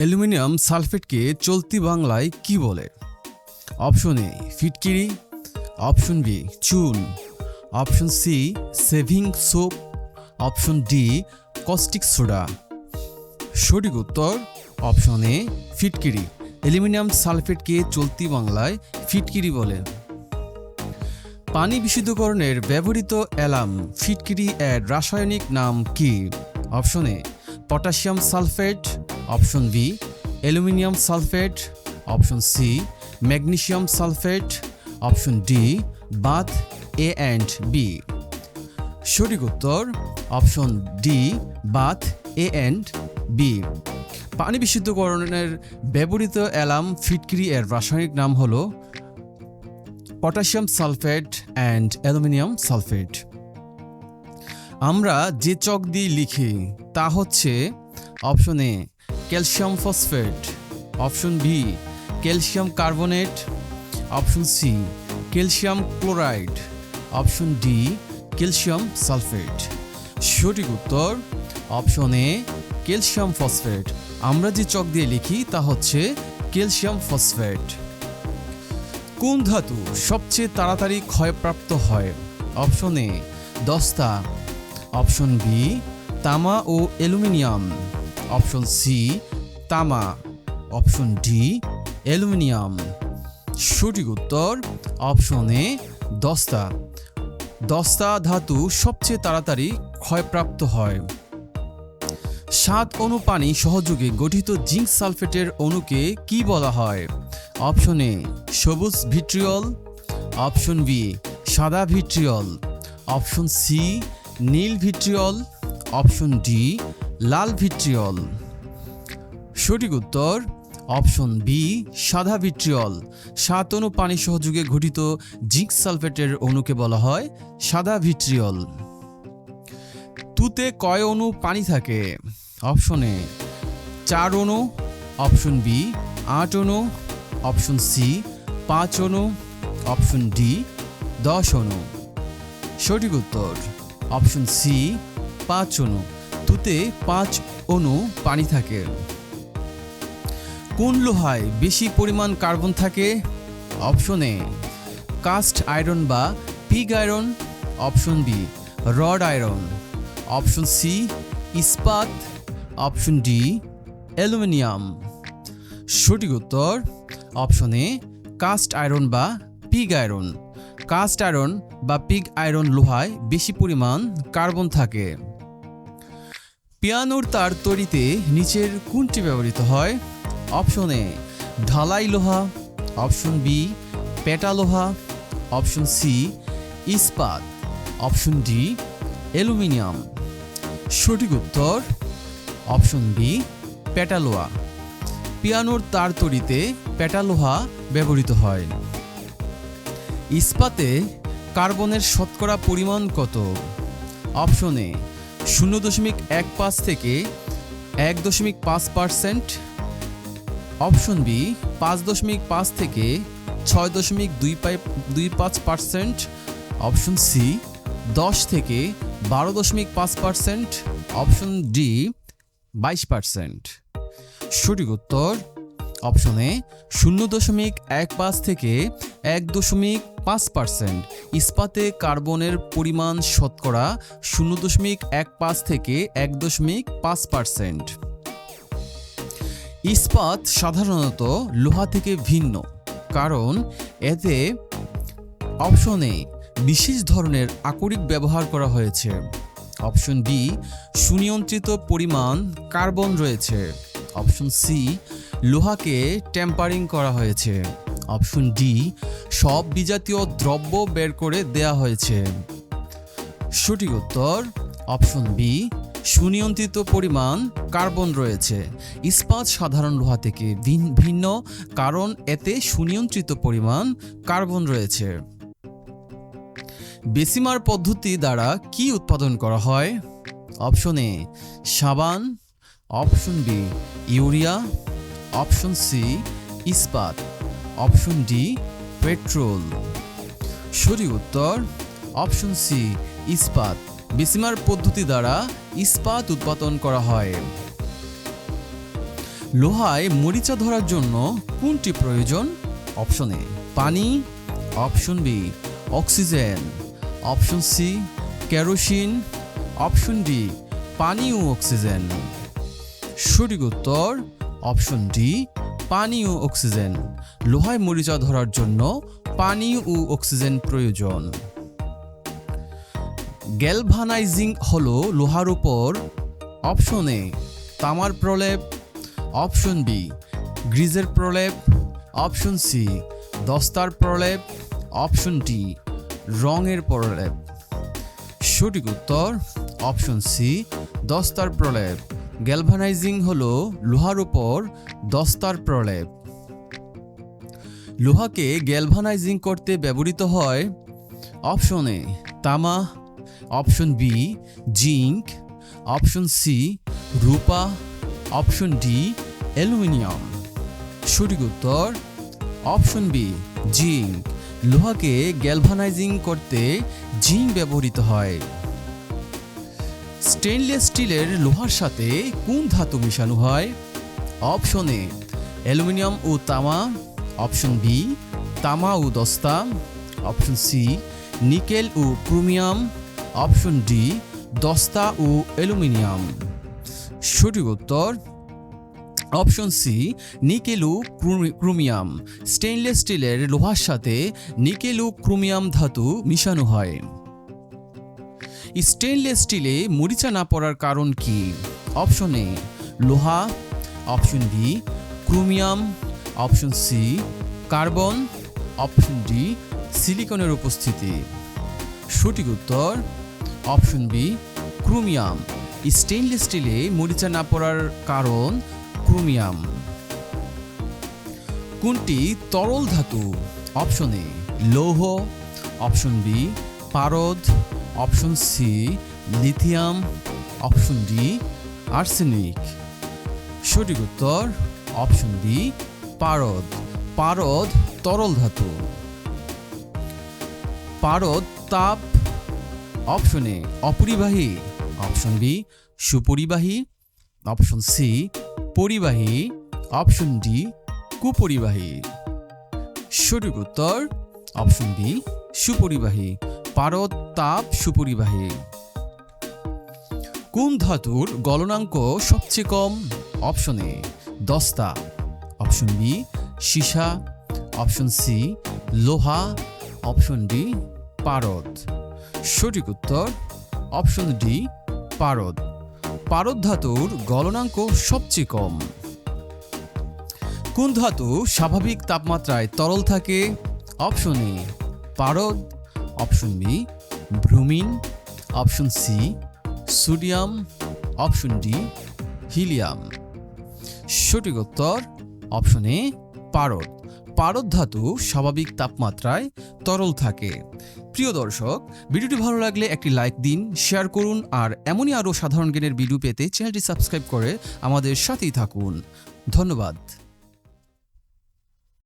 Aluminium সালফেটকে চলতি বাংলায় কি বলে? অপশন এ, ফিটকিরি। অপশন বি, চুন। Option C, saving soap. Option D, caustic soda. সঠিক উত্তর, অপশন এ, ফিটকিরি। অ্যালুমিনিয়াম সালফেটকে চলতি বাংলায় ফিটকিরি বলে। পানি বিশুদ্ধকরণের ব্যবহৃত অ্যালাম ফিটকিরি এর রাসায়নিক নাম কি? Option A, potassium sulphate. Option B aluminium sulphate, option C magnesium sulphate, option D, both, A and B. সঠিক উত্তর, option D, both, A and B. পানি বিশুদ্ধকরণের ব্যবহৃত অ্যালাম ফিটকিরি এর রাসায়নিক নাম হল potassium sulphate and aluminium sulphate. আমরা যে চক দিয়ে লিখি, তা হচ্ছে option A calcium phosphate, option B, calcium carbonate, option C, calcium chloride, option D, calcium sulphate. সঠিক উত্তর, অপশন এ, ক্যালসিয়াম ফসফেট। আমরা যে চক দিয়ে লিখি তা হচ্ছে ক্যালসিয়াম ফসফেট। কোন ধাতু সবচেয়ে তাড়াতাড়ি ক্ষয়প্রাপ্ত হয়? অপশন এ, দস্তা। অপশন বি, তামা ও অ্যালুমিনিয়াম। অপশন সি তামা। Option D aluminium. সঠিক উত্তর, অপশন এ দস্তা। দস্তা ধাতু সবচেয়ে তাড়াতাড়ি ক্ষয়প্রাপ্ত হয়। সাত অণু পানি সহযোগে গঠিত জিঙ্ক সালফেটের অণুকে কি বলা হয়? অপশন এ সবুজ ভিট্রিয়ল। অপশন বি সাদা ভিট্রিয়ল। অপশন সি নীল ভিট্রিয়ল। অপশন ডি লাল ভিট্রিয়ল। সঠিক উত্তর, অপশন বি, সাদা ভিট্রিয়ল। সাত অণু পানি সহযোগে গঠিত জিঙ্ক সালফেটের অণুকে বলা হয় সাদা ভিট্রিয়ল। তুতে কয় অণু পানি থাকে? অপশন এ, চার অণু। অপশন বি, আট অণু। অপশন সি, পাঁচ অণু। অপশন ডি, দশ অণু। সঠিক উত্তর, অপশন সি, পাঁচ অণু। তুতে পাঁচ অণু পানি থাকে। কোন লোহায় বেশি পরিমাণ কার্বন থাকে? অপশন এ, কাস্ট আয়রন বা pig iron. Option B, rod iron. Option C, ইস্পাত। Option D, aluminium. সঠিক উত্তর, অপশন এ, কাস্ট আয়রন বা পিগ আয়রন। কাস্ট আয়রন বা পিগ আয়রন লোহায় বেশি পরিমাণ কার্বন থাকে। পিয়ানোর তার তৈরিতে নিচের কোনটি ব্যবহৃত হয়? অপশন এ, ঢালাই লোহা। অপশন বি, পেটা লোহা। অপশন সি, ইস্পাত। Option D, aluminium. সঠিক উত্তর, অপশন বি পেটালোহা পিয়ানোর তার তৈরিতে পেটালোহা ব্যবহৃত হয়। ইস্পাতে কার্বনের শতকরা পরিমাণ কত? অপশন এ শূন্য দশমিক এক পাঁচ থেকে এক দশমিক পাঁচ পার্সেন্ট। অপশন বি, পাঁচ দশমিক পাঁচ থেকে ছয় দশমিক দুই পাই দুই পাঁচ পার্সেন্ট। অপশন সি, দশ থেকে বারো দশমিক পাঁচ পার্সেন্ট। অপশন ডি, বাইশ পার্সেন্ট। সঠিক উত্তর অপশনে শূন্য দশমিক এক পাঁচ থেকে এক দশমিক পাঁচ পার্সেন্ট। ইস্পাতে কার্বনের পরিমাণ শতকরা শূন্য দশমিক এক পাঁচ থেকে এক দশমিক পাঁচ পার্সেন্ট। ইস্পাত সাধারণত লোহা থেকে ভিন্ন, কারণ এতে অপশনে বিশেষ ধরনের আকরিক ব্যবহার করা হয়েছে। অপশন বি, সুনিয়ন্ত্রিত পরিমাণ কার্বন রয়েছে। অপশন সি, লোহাকে টেম্পারিং করা হয়েছে। অপশন ডি, সব বিজাতীয় দ্রব্য বের করে দেয়া হয়েছে। সঠিক উত্তর, অপশন বি, সুনিয়ন্ত্রিত পরিমাণ কার্বন রয়েছে। ইস্পাত সাধারণ লোহা থেকে ভিন- ভিন্ন, কারণ এতে সুনিয়ন্ত্রিত পরিমাণ কার্বন রয়েছে। বেসিমার পদ্ধতি দ্বারা কি উৎপাদন করা হয়? অপশন এ, সাবান। Option B, urea. Option C, ইস্পাত। Option D, petrol. সঠিক উত্তর। অপশন সি, ইস্পাত। বেসিমার পদ্ধতি দ্বারা ইস্পাত উৎপাদন করা হয়। লোহায় মরিচা ধরার জন্য কোনটি প্রয়োজন? অপশন এ, পানি। Option B, oxygen. Option C, kerosene. Option D, পানি ও অক্সিজেন। সঠিক উত্তর, অপশন ডি পানি ও অক্সিজেন। লোহায় মরিচা ধরার জন্য পানি ও অক্সিজেন প্রয়োজন। গ্যালভানাইজিং হল লোহার উপর অপশন এ তামার প্রলেপ, অপশন বি গ্রিজের প্রলেপ, অপশন সি দস্তার প্রলেপ, অপশন ডি রঙের প্রলেপ। সঠিক উত্তর অপশন সি দস্তার প্রলেপ। গ্যালভানাইজিং হলো লোহার উপর দস্তার প্রলেপ। লোহাকে গ্যালভানাইজিং করতে ব্যবহৃত হয় অপশন এ তামা, option B zinc, option C রূপা, অপশন ডি অ্যালুমিনিয়াম। সঠিক উত্তর অপশন বি জিঙ্ক। লোহাকে গ্যালভানাইজিং করতে জিঙ্ক ব্যবহৃত হয়। স্টেনলেস স্টিলের লোহার সাথে কোন ধাতু মেশানো হয়? অপশন এ, অ্যালুমিনিয়াম ও তামা। অপশন বি, তামা ও দস্তা। অপশন সি, নিকেল ও ক্রোমিয়াম। অপশন ডি, দস্তা ও অ্যালুমিনিয়াম। সঠিক উত্তর। অপশন সি, নিকেল ও ক্রোমি- ক্রোমিয়াম। স্টেনলেস স্টিলের লোহার সাথে নিকেল ও ক্রোমিয়াম ধাতু মিশানো হয়। স্টেনলেস স্টিলে মরিচা না পড়ার কারণ কি? অপশন এ লোহা। Option B chromium option C carbon option D সিলিকনের উপস্থিতি। সঠিক উত্তর অপশন বি ক্রোমিয়াম স্টেনলেস স্টিলে মরিচা না পড়ার কারণ ক্রোমিয়াম কোনটি? তরল ধাতু। অপশন এ লৌহ। অপশন বি পারদ। Option C lithium option D arsenic সঠিক উত্তর, অপশন ডি পারদ। পারদ, তরল ধাতু। পারদ, তাপ। অপশন এ অপরিবাহী। অপশন বি সুপরিবাহী। অপশন সি পরিবাহী। অপশন ডি কুপরিবাহী। সঠিক উত্তর, অপশন বি সুপরিবাহী। পারদ তাপ সুপরিবাহী। কোন ধাতুর গলনাঙ্ক সবচেয়ে কম? অপশন এ, দস্তা। অপশন বি, সীসা। অপশন সি, লোহা। অপশন ডি, পারদ। সঠিক উত্তর, অপশন ডি, পারদ। পারদ ধাতুর গলনাঙ্ক সবচেয়ে কম। কোন ধাতু স্বাভাবিক তাপমাত্রায় তরল থাকে? অপশন এ, পারদ। Option B, bromine, option C, sodium, option D, helium. সঠিক উত্তর, অপশন এ, পারদ। পারদ ধাতু স্বাভাবিক তাপমাত্রায় তরল থাকে। প্রিয় দর্শক, ভিডিওটি ভালো লাগলে একটি লাইক দিন, শেয়ার করুন, আর এমনই আরও সাধারণ জ্ঞানের ভিডিও পেতে চ্যানেলটি সাবস্ক্রাইব করে আমাদের সাথেই থাকুন। ধন্যবাদ।